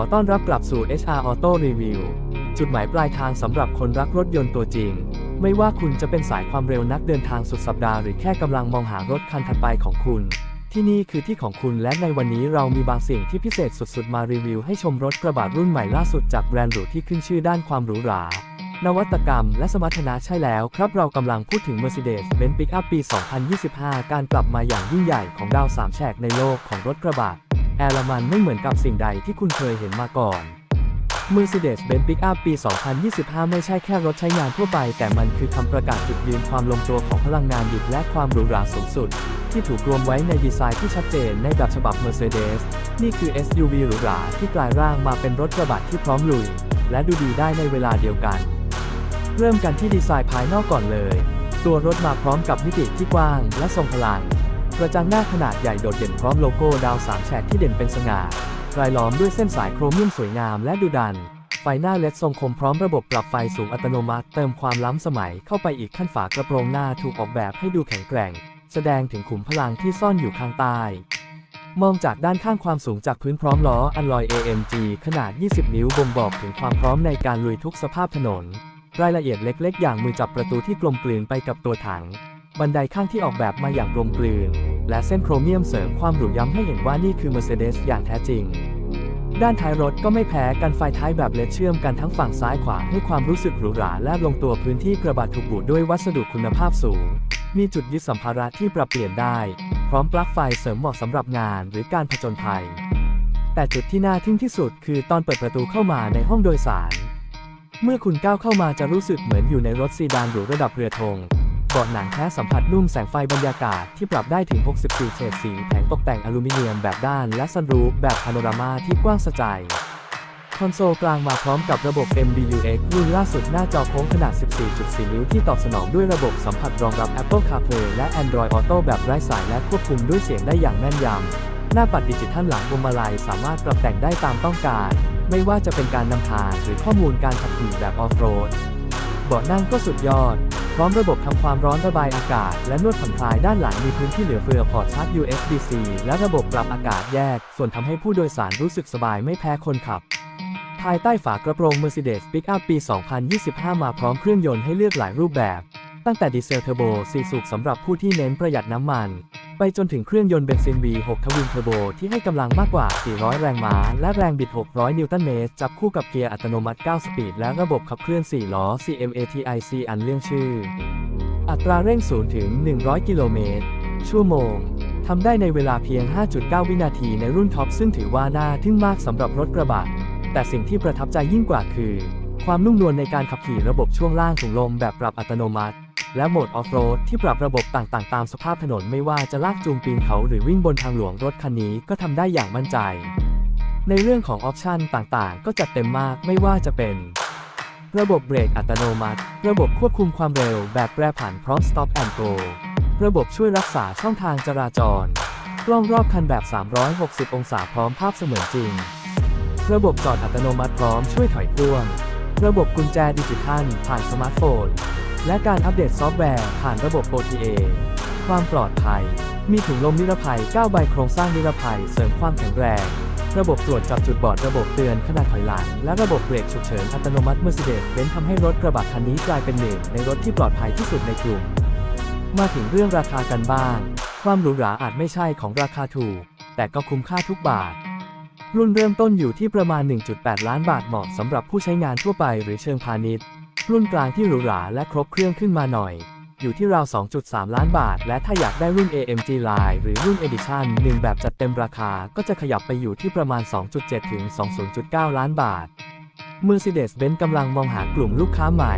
อต้อนรับกลับสู่ HR Auto Review จุดหมายปลายทางสำหรับคนรักรถยนต์ตัวจริง ไม่ว่าคุณจะเป็นสายความเร็วนักเดินทางสุดสัปดาห์หรือแค่กำลังมองหารถคันถัดไปของคุณ ที่นี่คือที่ของคุณและในวันนี้เรามีบางสิ่งที่พิเศษสุดๆ มารีวิวให้ชมรถกระบะรุ่นใหม่ล่าสุดจากแบรนด์หรูที่ขึ้นชื่อด้านความหรูหรานวัตกรรมและสมรรถนะใช่แล้วครับเรากำลังพูดถึง Mercedes-Benz Pickup ปี 2025 การกลับมาอย่างยิ่งใหญ่ของดาวสามแฉกในโลกของรถกระบะ แอร์ละมันไม่เหมือนกับสิ่งใดที่คุณเคยเห็นมาก่อน Mercedes-Benz Pickup ปี 2025 ไม่ใช่แค่รถใช้งานทั่วไป แต่มันคือคำประกาศจุดยืนความลงตัวของพลังงานดิบและความหรูหราสูงสุด ที่ถูกรวมไว้ในดีไซน์ที่ชัดเจนในแบบฉบับ Mercedes นี่คือ SUV หรูหราที่กลายร่างมาเป็นรถกระบะที่พร้อมลุย และดูดีได้ในเวลาเดียวกัน เริ่มกันที่ดีไซน์ภายนอกก่อนเลย ตัวรถมาพร้อมกับมิติที่กว้างและทรงพลัง กระจังหน้าขนาดใหญ่โดดเด่นพร้อมโลโก้ดาวสามแฉกที่เด่นเป็นสง่ารายล้อมด้วยเส้นสายโครเมียมสวยงามและดูดัน ไฟหน้าเลดทรงคมพร้อมระบบปรับไฟสูงอัตโนมัติ เติมความล้ำสมัยเข้าไปอีกขั้นฝากระโปรงหน้าถูกออกแบบให้ดูแข็งแกร่ง แสดงถึงขุมพลังที่ซ่อนอยู่ข้างใต้ มองจากด้านข้างความสูงจากพื้นพร้อมล้ออัลลอย AMG ขนาด 20 นิ้วบ่งบอกถึงความพร้อมในการลุยทุกสภาพถนน รายละเอียดเล็ก ๆ อย่างมือจับประตูที่กลมกลืนไปกับตัวถัง บันไดข้างที่ออกแบบมาอย่างกลมกลืน และเส้นโครเมียมเสริมความหรูย้ำให้เห็นว่านี่คือ Mercedes อย่างแท้จริง ด้านท้ายรถก็ไม่แพ้กันไฟท้ายแบบเลดเชื่อมกันทั้งฝั่งซ้ายขวาให้ความรู้สึกหรูหราและลงตัวพื้นที่กระบะถูกบูดด้วยวัสดุคุณภาพสูง มีจุดยึดสัมภาระที่ปรับเปลี่ยนได้ พร้อมปลั๊กไฟเสริมเหมาะสำหรับงานหรือการผจญภัย แต่จุดที่น่าทึ่งที่สุดคือตอนเปิดประตูเข้ามาในห้องโดยสาร เมื่อคุณก้าวเข้ามาจะรู้สึกเหมือนอยู่ในรถซีดานหรูระดับเรือธง เบาะหนังแท้สัมผัสนุ่มแสงไฟบรรยากาศที่ปรับได้ถึง 64 เฉดสี แผงตกแต่งอลูมิเนียมแบบด้านและซันรูฟแบบพาโนรามาที่กว้างสะใจ คอนโซลกลางมาพร้อมกับระบบ MBUX รุ่นล่าสุดหน้าจอโค้งขนาด 14.4 นิ้วที่ตอบสนองด้วยระบบสัมผัสรองรับ Apple CarPlay และ Android Auto แบบไร้สายและควบคุมด้วยเสียงได้อย่างแม่นยำ หน้าปัดดิจิทัลหลังพวงมาลัยสามารถปรับแต่งได้ตามต้องการ ไม่ว่าจะเป็นการนำทางหรือข้อมูลการขับขี่แบบออฟโรดเบาะนั่งก็สุดยอด ร้อมระบบทำความร้อนระบายอากาศ และนวดผ่อนคลายด้านหลังมีพื้นที่เหลือเฟือพอร์ตชาร์จ USB-C และระบบปรับอากาศแยก ส่วนทำให้ผู้โดยสารรู้สึกสบายไม่แพ้คนขับ ภายใต้ฝากระโปรง Mercedes Pickup ปี 2025 มาพร้อมเครื่องยนต์ให้เลือกหลายรูปแบบ ตั้งแต่ดีเซลเทอร์โบ4สูบสำหรับผู้ที่เน้นประหยัดน้ำมัน ไปจนถึงเครื่องยนต์เบนซิน V6 ทวินเทอร์โบที่ให้กำลังมากกว่า 400 แรงม้า และแรงบิด 600 นิวตันเมตร จับคู่กับเกียร์อัตโนมัติ 9 สปีด และระบบขับเคลื่อน 4 ล้อ CMATIC อันเรื่องชื่อ อัตราเร่ง0ถึง 100 กิโลเมตร ชั่วโมงทำได้ในเวลาเพียง 5.9 วินาทีในรุ่นท็อปซึ่งถือว่าน่าทึ่งมากสำหรับรถกระบะ แต่สิ่งที่ประทับใจยิ่งกว่าคือ ความนุ่มนวลในการขับขี่ระบบช่วงล่างถุงลมแบบปรับอัตโนมัติ และโหมดออฟโรดที่ปรับระบบต่างๆ ตามสภาพถนนไม่ว่าจะลากจูงปีนเขาหรือวิ่งบนทางหลวงรถคันนี้ก็ทำได้อย่างมั่นใจ ในเรื่องของออปชันต่างๆ ก็จัดเต็มมากไม่ว่าจะเป็น ระบบเบรกอัตโนมัติ ระบบควบคุมความเร็วแบบแปรผันพร้อม Stop and Go ระบบช่วยรักษาช่องทางจราจร กล้องรอบคันแบบ 360 องศาพร้อมภาพเสมือนจริง ระบบจอดอัตโนมัติพร้อมช่วยถอยพ่วง ระบบกุญแจดิจิทัลผ่านสมาร์ทโฟน และการอัปเดตซอฟต์แวร์ผ่านระบบ OTA ความปลอดภัย มีถุงลมนิรภัย 9 ใบโครงสร้างนิรภัย เสริมความแข็งแรง ระบบตรวจจับจุดบอด ระบบเตือนขณะถอยหลัง และระบบเบรกฉุกเฉินอัตโนมัติ Mercedes-Benz ทำให้รถกระบะคันนี้กลายเป็นหนึ่งในรถที่ปลอดภัยที่สุดในกลุ่ม มาถึงเรื่องราคากันบ้าง ความหรูหราอาจไม่ใช่ของราคาถูก แต่ก็คุ้มค่าทุกบาทรุ่นเริ่มต้นอยู่ที่ประมาณ 1.8 ล้านบาทเหมาะสำหรับผู้ใช้งานทั่วไปหรือเชิงพาณิชย์ รุ่นกลางที่หรูหราและครบเครื่องขึ้นมาหน่อย อยู่ที่ราว 2.3 ล้านบาท และถ้าอยากได้รุ่น AMG Line หรือรุ่น Edition 1 แบบจัดเต็มราคาก็จะขยับไปอยู่ที่ประมาณ 2.7 ถึง 20.9 ล้านบาท Mercedes-Benz กำลังมองหากลุ่มลูกค้าใหม่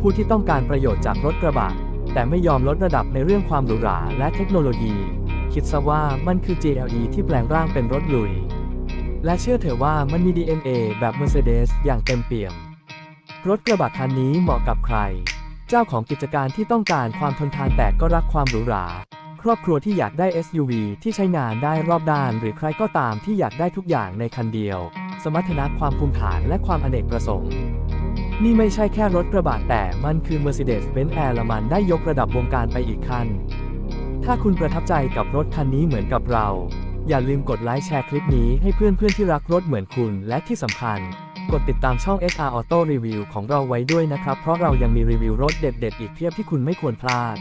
ผู้ที่ต้องการประโยชน์จากรถกระบะ แต่ไม่ยอมลดระดับในเรื่องความหรูหราและเทคโนโลยี คิดซะว่ามันคือ GLE ที่แปลงร่างเป็นรถลุย และเชื่อเถอะว่ามันมี DNA แบบ Mercedes อย่างเต็มเปี่ยม รถกระบะคันนี้เหมาะกับใคร เจ้าของกิจการที่ต้องการความทนทานแต่ก็รักความหรูหรา ครอบครัวที่อยากได้ SUV ที่ใช้งานได้รอบด้าน หรือใครก็ตามที่อยากได้ทุกอย่างในคันเดียว สมรรถนะความภูมิฐานและความอเนกประสงค์นี่ไม่ใช่แค่รถกระบะแต่มันคือ Mercedes-Benz Air ละมันได้ยกระดับวงการไปอีกขั้น ถ้าคุณประทับใจกับรถคันนี้เหมือนกับเรา อย่าลืมกดไลค์แชร์คลิปนี้ให้เพื่อนๆที่รักรถเหมือนคุณและที่สำคัญ กดติดตามช่อง SR Auto Review ของเราไว้ด้วยนะครับ เพราะเรายังมีรีวิวรถเด็ดๆ อีกเพียบที่คุณไม่ควรพลาด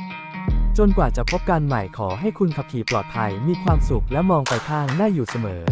จนกว่าจะพบกันใหม่ขอให้คุณขับขี่ปลอดภัย มีความสุขและมองไปข้างหน้าอยู่เสมอ